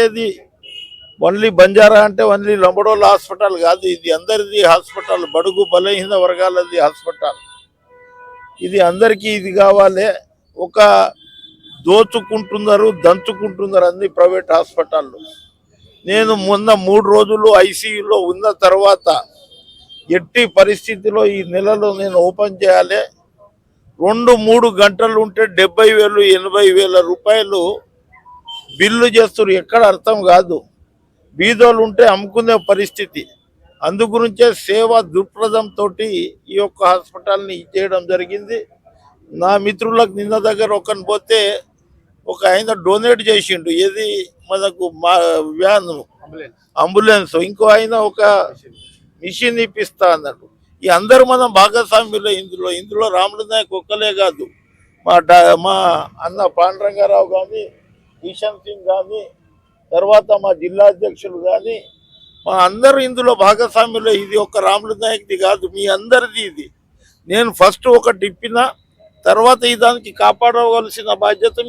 పోయేది ఓన్లీ బంజారా అంటే only లంబడోళ్ళ hospital కాదు ఇది అందరిది హాస్పిటల్. బడుగు బలహీన వర్గాలది హాస్పిటల్. ఇది అందరికీ ఇది కావాలి. ఒక దోచుకుంటున్నారు దంచుకుంటున్నారు అన్ని ప్రైవేట్ హాస్పిటళ్ళు. నేను మొన్న మూడు రోజులు ఐసీయూలో ఉన్న తర్వాత ఎట్టి పరిస్థితిలో ఈ నెలలో నేను ఓపెన్ చేయాలి. రెండు మూడు గంటలు ఉంటే డెబ్బై వేలు ఎనభై వేల రూపాయలు బిల్లు చేస్తారు ఎక్కడ అర్థం కాదు. బీదోళ్ళు ఉంటే అమ్ముకునే పరిస్థితి. అందు గురించే సేవ దృక్పథంతో ఈ యొక్క హాస్పిటల్ని చేయడం జరిగింది. నా మిత్రులకు నిన్న దగ్గర ఒకని పోతే ఒక ఆయన డొనేట్ చేసిండు. ఏది? మనకు మా వ్యాన్. అంబులెన్స్. ఇంకో ఆయన ఒక మిషన్ ఇప్పిస్తా అన్నాడు. ఈ అందరూ మనం భాగస్వామ్యులే ఇందులో. ఇందులో రాముడు నాయక్ ఒక్కలే కాదు. మా మా అన్న పాండురంగారావు కానీ కిషన్ సింగ్ కానీ తర్వాత మా జిల్లా అధ్యక్షులు కానీ మా అందరూ ఇందులో భాగస్వామ్యంలో ఇది ఒక రాములు నాయక్ది కాదు మీ అందరిది ఇది. నేను ఫస్ట్ ఒకటి ఇప్పిన తర్వాత ఈ దానికి కాపాడవలసిన బాధ్యత